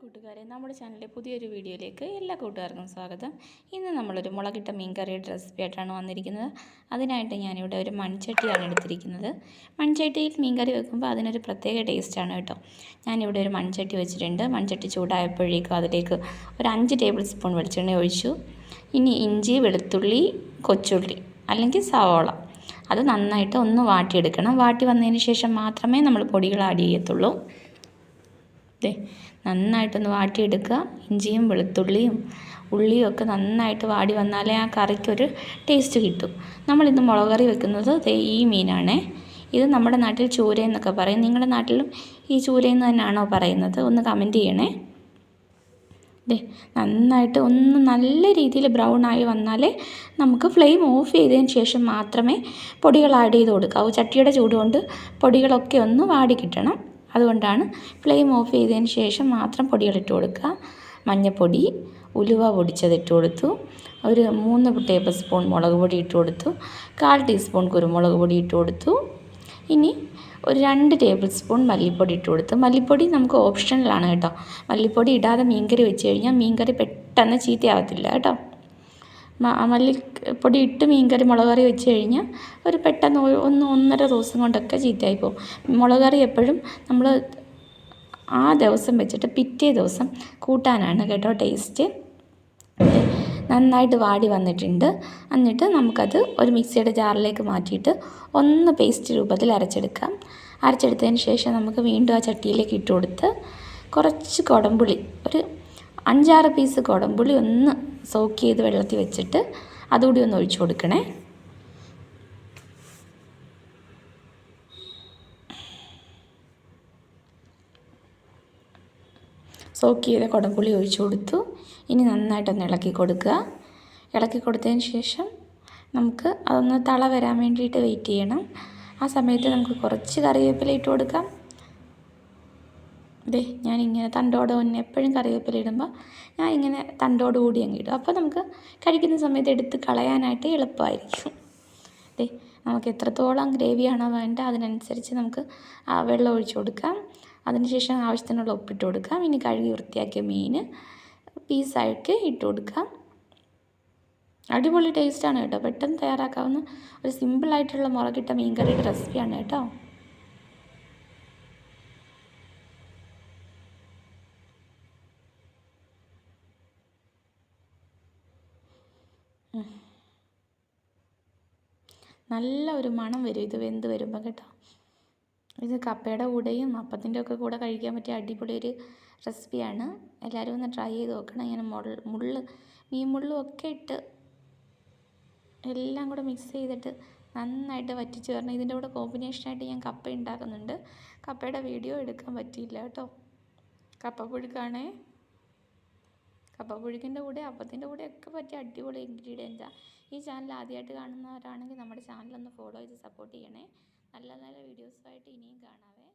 കൂട്ടുകാരെ നമ്മുടെ ചാനലിലെ പുതിയൊരു വീഡിയോയിലേക്ക് എല്ലാ കൂട്ടുകാർക്കും സ്വാഗതം. ഇന്ന് നമ്മളൊരു മുളകിട്ട മീൻകറിയുടെ റെസിപ്പി ആയിട്ടാണ് വന്നിരിക്കുന്നത്. അതിനായിട്ട് ഞാനിവിടെ ഒരു മൺചട്ടിയാണ് എടുത്തിരിക്കുന്നത്. മൺചട്ടിയിൽ മീൻകറി വെക്കുമ്പോൾ അതിനൊരു പ്രത്യേക ടേസ്റ്റാണ് കേട്ടോ. ഞാനിവിടെ ഒരു മൺചട്ടി വെച്ചിട്ടുണ്ട്. മൺചട്ടി ചൂടായപ്പോഴേക്കും അതിലേക്ക് ഒരു അഞ്ച് ടേബിൾ സ്പൂൺ വെളിച്ചെണ്ണ ഒഴിച്ചു. ഇനി ഇഞ്ചി വെളുത്തുള്ളി കൊച്ചുള്ളി അല്ലെങ്കിൽ സവോള. അത് നന്നായിട്ട് ഒന്ന് വാട്ടിയെടുക്കണം. വാട്ടി വന്നതിന് ശേഷം മാത്രമേ നമ്മൾ പൊടികൾ ആഡ് ചെയ്യത്തുള്ളൂ. ദേ നന്നായിട്ടൊന്ന് വാട്ടിയെടുക്കുക. ഇഞ്ചിയും വെളുത്തുള്ളിയും ഉള്ളിയും ഒക്കെ നന്നായിട്ട് വാടി വന്നാലേ ആ കറിക്കൊരു ടേസ്റ്റ് കിട്ടും. നമ്മളിന്ന് മുളക് കറി വെക്കുന്നത് ദേ ഈ മീനാണേ. ഇത് നമ്മുടെ നാട്ടിൽ ചൂര എന്നൊക്കെ പറയും. നിങ്ങളുടെ നാട്ടിലും ഈ ചൂരയെന്ന് തന്നെയാണോ പറയുന്നത്? ഒന്ന് കമന്റ് ചെയ്യണേ. ദേ നന്നായിട്ട് ഒന്ന് നല്ല രീതിയിൽ ബ്രൗൺ ആയി വന്നാലേ നമുക്ക് ഫ്ലെയിം ഓഫ് ചെയ്തതിന് ശേഷം മാത്രമേ പൊടികൾ ആഡ് ചെയ്ത് കൊടുക്കാവൂ. ചട്ടിയുടെ ചൂട് കൊണ്ട് പൊടികളൊക്കെ ഒന്ന് വാടി കിട്ടണം. അതുകൊണ്ടാണ് ഫ്ലെയിം ഓഫ് ചെയ്തതിന് ശേഷം മാത്രം പൊടികളിട്ട് കൊടുക്കുക. മഞ്ഞൾപ്പൊടി ഉലുവ പൊടിച്ചതിട്ട് കൊടുത്തു. ഒരു മൂന്ന് ടേബിൾ സ്പൂൺ മുളക് പൊടി ഇട്ട് കൊടുത്തു. കാൽ ടീസ്പൂൺ കുരുമുളക് പൊടി ഇട്ട് കൊടുത്തു. ഇനി ഒരു രണ്ട് ടേബിൾ സ്പൂൺ മല്ലിപ്പൊടി ഇട്ട് കൊടുത്തു. മല്ലിപ്പൊടി നമുക്ക് ഓപ്ഷണലാണ് കേട്ടോ. മല്ലിപ്പൊടി ഇടാതെ മീൻകറി വെച്ച് കഴിഞ്ഞാൽ മീൻകറി പെട്ടെന്ന് ചീത്തയാവത്തില്ല കേട്ടോ. മല്ലിപ്പൊടി ഇട്ട് മീൻകറി മുളക് കറി വെച്ച് കഴിഞ്ഞാൽ ഒരു പെട്ടെന്ന് ഒന്ന് ഒന്നര ദിവസം കൊണ്ടൊക്കെ ചീത്തയായി പോകും. മുളക് കറി എപ്പോഴും നമ്മൾ ആ ദിവസം വെച്ചിട്ട് പിറ്റേ ദിവസം കൂട്ടാനാണ് കേട്ടോ ടേസ്റ്റ്. നന്നായിട്ട് വാടി വന്നിട്ടുണ്ട്. എന്നിട്ട് നമുക്കത് ഒരു മിക്സിയുടെ ജാറിലേക്ക് മാറ്റിയിട്ട് ഒന്ന് പേസ്റ്റ് രൂപത്തിൽ അരച്ചെടുക്കാം. അരച്ചെടുത്തതിന് ശേഷം നമുക്ക് വീണ്ടും ആ ചട്ടിയിലേക്ക് ഇട്ട് കൊടുത്ത് കുറച്ച് കുടംപുളി ഒരു അഞ്ചാറ് പീസ് കുടംപുളി ഒന്ന് സോക്ക് ചെയ്ത് വെള്ളത്തിൽ വെച്ചിട്ട് അതുകൂടി ഒന്ന് ഒഴിച്ചു കൊടുക്കണേ. സോക്ക് ചെയ്ത കുടംപുളി ഒഴിച്ചു കൊടുത്തു. ഇനി നന്നായിട്ടൊന്ന് ഇളക്കി കൊടുക്കുക. ഇളക്കി കൊടുത്തതിന് ശേഷം നമുക്ക് അതൊന്ന് തള വരാൻ വേണ്ടിയിട്ട് വെയിറ്റ് ചെയ്യണം. ആ സമയത്ത് നമുക്ക് കുറച്ച് കറിവേപ്പില ഇട്ട് കൊടുക്കാം. അതെ ഞാനിങ്ങനെ തണ്ടോടെ തന്നെ എപ്പോഴും കറിവേപ്പില ഇടുമ്പോൾ ഞാൻ ഇങ്ങനെ തണ്ടോട് കൂടി അങ്ങ് ഇടും. അപ്പോൾ നമുക്ക് കഴിക്കുന്ന സമയത്ത് എടുത്ത് കളയാനായിട്ട് എളുപ്പമായിരിക്കും. അതെ നമുക്ക് എത്രത്തോളം ഗ്രേവിയാണോ വേണ്ടത് അതിനനുസരിച്ച് നമുക്ക് ആ വെള്ളം ഒഴിച്ചു കൊടുക്കാം. അതിനുശേഷം ആവശ്യത്തിനുള്ള ഉപ്പിട്ട് കൊടുക്കാം. ഇനി കഴുകി വൃത്തിയാക്കിയ മീൻ പീസായിട്ട് ഇട്ട് കൊടുക്കാം. അടിപൊളി ടേസ്റ്റാണ് കേട്ടോ. പെട്ടെന്ന് തയ്യാറാക്കാവുന്ന ഒരു സിമ്പിളായിട്ടുള്ള മുളകിട്ട മീൻകറിയുടെ റെസിപ്പിയാണ് കേട്ടോ. നല്ല ഒരു മണം വരും. ഇത് വെന്ത് വരുമ്പോൾ കേട്ടോ. ഇത് കപ്പയുടെ കൂടെയും അപ്പത്തിന്റെ ഒക്കെ കൂടെ കഴിക്കാൻ പറ്റിയ അടിപൊളി ഒരു റെസിപ്പിയാണ്. എല്ലാവരും ഒന്ന് ട്രൈ ചെയ്ത് നോക്കണം. ഇങ്ങനെ മുള്ള മുള്ള് മീൻ മുള്ളും ഒക്കെ ഇട്ട് എല്ലാം കൂടെ മിക്സ് ചെയ്തിട്ട് നന്നായിട്ട് വറ്റിച്ച് വരണം. ഇതിന്റെ കൂടെ കോമ്പിനേഷനായിട്ട് ഞാൻ കപ്പ ഉണ്ടാക്കുന്നുണ്ട്. കപ്പയുടെ വീഡിയോ എടുക്കാൻ പറ്റിയില്ല കേട്ടോ. കപ്പ പുഴുക്കാണേ. കപ്പ പുഴുക്കിന്റെ കൂടെ അപ്പത്തിന്റെ കൂടെ ഒക്കെ പറ്റിയ അടിപൊളി ഇൻഗ്രീഡിയന്റാണ് ഈ ചാനൽ ആദ്യമായിട്ട് കാണുന്നവരാണെങ്കിൽ നമ്മുടെ ചാനൽ ഒന്ന് ഫോളോ ചെയ്ത് സപ്പോർട്ട് ചെയ്യണേ. നല്ല നല്ല വീഡിയോസുമായിട്ട് ഇനിയും കാണാവേ.